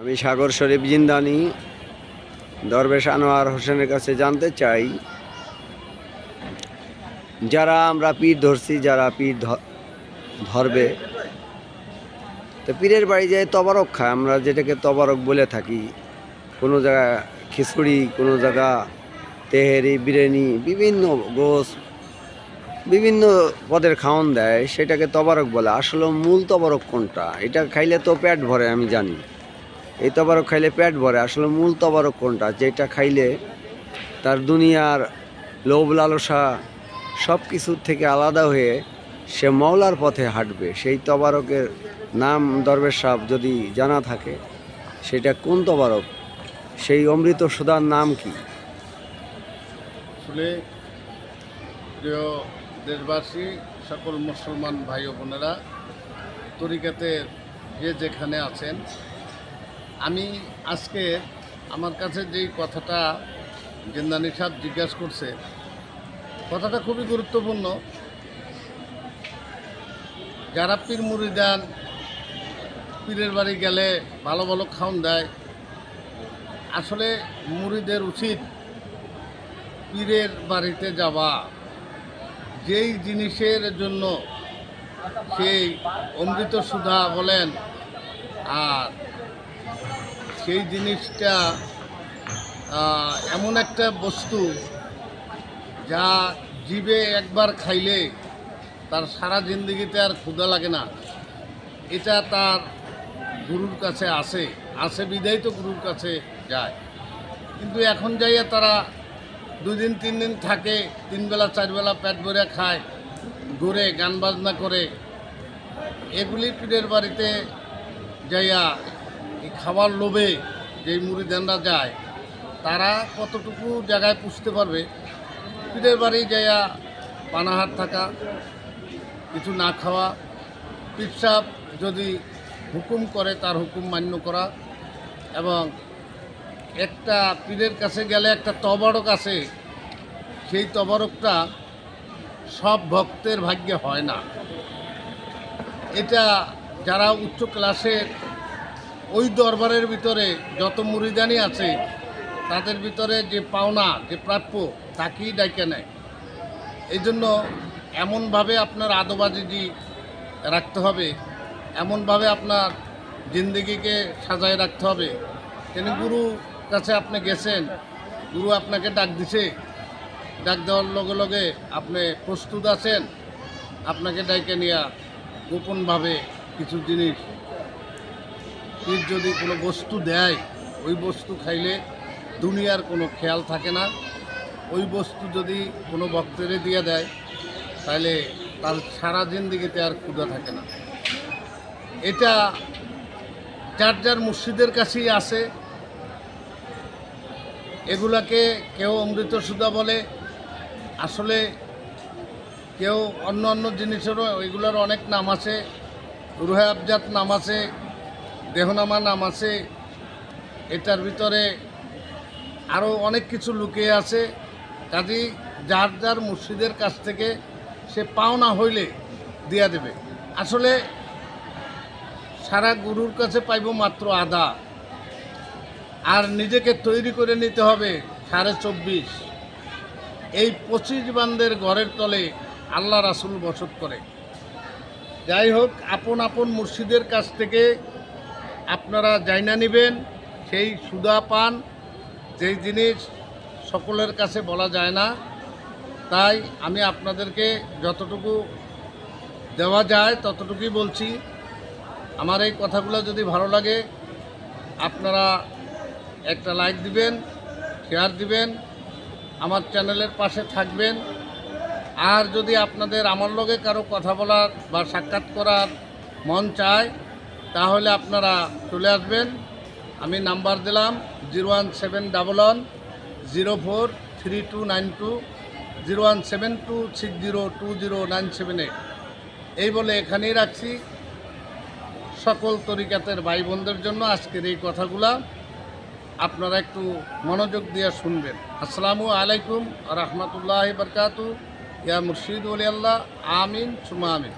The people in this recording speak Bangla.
আমি সাগর শরীফ জিন্দানি, দরবেশ আনোয়ার হোসেনের কাছে জানতে চাই, যারা আমরা পীর ধরছি, যারা পীর ধরবে, তো পীরের বাড়ি যায় তবারক খায়। আমরা যেটাকে তবারক বলে থাকি, কোনো জায়গা খিচুড়ি, কোনো জায়গা তেহেরি, বিরিয়ানি, বিভিন্ন গোস, বিভিন্ন পদের খাওয়ান দেয়, সেটাকে তবারক বলে। আসলে মূল তবারক কোনটা? এটা খাইলে তো পেট ভরে, আমি জানি। এই তবারক খাইলে পেট ভরে। আসলে মূল তবারক কোনটা? যেটা খাইলে তার দুনিয়ার লোভ লালসা সব কিছুর থেকে আলাদা হয়ে সে মওলার পথে হাঁটবে। সেই তবারকের নাম দরবেশ সাহেব যদি জানা থাকে, সেটা কোন তবারক? সেই অমৃত সুধার নাম কি? আসলে প্রিয় দেশবাসী, সকল মুসলমান ভাই বোনেরা, তরিকাতে যে যেখানে আছেন আমি আজকে আমার কাছে যেই কথাটা জিন্দানি সাহেব জিজ্ঞাসা করছে, কথাটা খুবই গুরুত্বপূর্ণ। যারা পীর মুড়ি দেন পীরের বাড়ি গেলে ভালো ভালো খাওন দেয়, আসলে মুড়িদের উচিত পীরের বাড়িতে যাওয়া। যেই জিনিসের জন্য সেই অমৃত সুধা বলেন আর সেই জিনিসটা এমন একটা বস্তু যা জীবে একবার খাইলে তার সারা জিন্দগিতে আর ক্ষুধা লাগে না। এটা তার গুরুর কাছে আসে আসে বিদায় তো গুরুর কাছে যায়। কিন্তু এখন যাইয়া তারা দুই দিন, তিন দিন থাকে, তিন বেলা, চার বেলা পেট ভরে খায়, ঘুরে, গান বাজনা করে। এগুলি পীরের বাড়িতে যাইয়া এই খাবার লোভে যেই মুড়িদানরা যায়, তারা কতটুকু জায়গায় পুষতে পারবে? পীরের বাড়ি যাইয়া পানাহার থাকা, কিছু না খাওয়া পিসাব যদি হুকুম করে, তার হুকুম মান্য করা এবং একটা পীরের কাছে গেলে একটা তবারক আছে, সেই তবারকটা সব ভক্তের ভাগ্যে হয় না। এটা যারা উচ্চ ক্লাসের ওই দরবারের ভিতরে যত মুরিদানি আছে, তাদের ভিতরে যে পাওনা, যে প্রাপ্য, তাকেই ডাইকে নেয়। এই জন্য এমনভাবে আপনার আদবাজিজি রাখতে হবে, এমনভাবে আপনার জিন্দগিকে সাজায় রাখতে হবে। তিনি গুরু কাছে আপনি গেছেন, গুরু আপনাকে ডাক দিছে। ডাক দেওয়ার লগে লগে আপনি প্রস্তুত আছেন, আপনাকে ডাইকে নিয়ে গোপনভাবে কিছু জিনিস পীর যদি কোনো বস্তু দেয়, ওই বস্তু খাইলে দুনিয়ার কোনো খেয়াল থাকে না। ওই বস্তু যদি কোনো ভক্তেরে দিয়ে দেয় তাহলে তার সারা জিন্দিগিতে আর ক্ষুধা থাকে না। এটা যার যার মুর্শিদের কাছেই আছে, এগুলাকে কেউ অমৃত সুধা বলে। আসলে কেউ অন্য অন্য জিনিসেরও এগুলোর অনেক নাম আছে। রুহে আবজাত নাম আছে। দেহনামা নাম আছে। এটার ভিতরে আরও অনেক কিছু লুকিয়ে আছে। কাজেই যার যার মুর্শিদের কাছ থেকে সে পাওনা হইলে দিয়া দেবে। আসলে সারা গুরুর কাছে পাইব মাত্র আদা। আর নিজেকে তৈরি করে নিতে হবে সাড়ে চব্বিশ। এই পঁচিশ বান্দের ঘরের তলে আল্লাহ রাসুল বসত করে। যাই হোক, আপন আপন মুর্শিদের কাছ থেকে আপনারা জাইনা নেবেন, সেই সুদা পান, যেই জিনিস সকলের কাছে বলা যায় না, তাই আমি আপনাদেরকে যতটুকু দেওয়া যায় ততটুকুই বলছি। আমার এই কথাগুলো যদি ভালো লাগে, আপনারা একটা লাইক দিবেন, শেয়ার দিবেন, আমার চ্যানেলের পাশে থাকবেন। আর যদি আপনাদের আমার লগে কারও কথা বলার বা সাক্ষাৎ করার মন চায় তাহলে আপনারা চলে আসবেন। আমি নাম্বার দিলাম zero one seven double one zero four three two nine two zero one seven two six zero two zero nine seven eight. এই বলে এখানেই রাখছি। সকল তরিকাতের ভাই বোনদের জন্য আজকের এই কথাগুলা আপনারা একটু মনোযোগ দিয়ে শুনবেন। আসসালামু আলাইকুম রহমতুল্লাহ বরকাতু। ইয়া মুর্শিদ ওলি আল্লাহ। আমিন সুমা আমিন।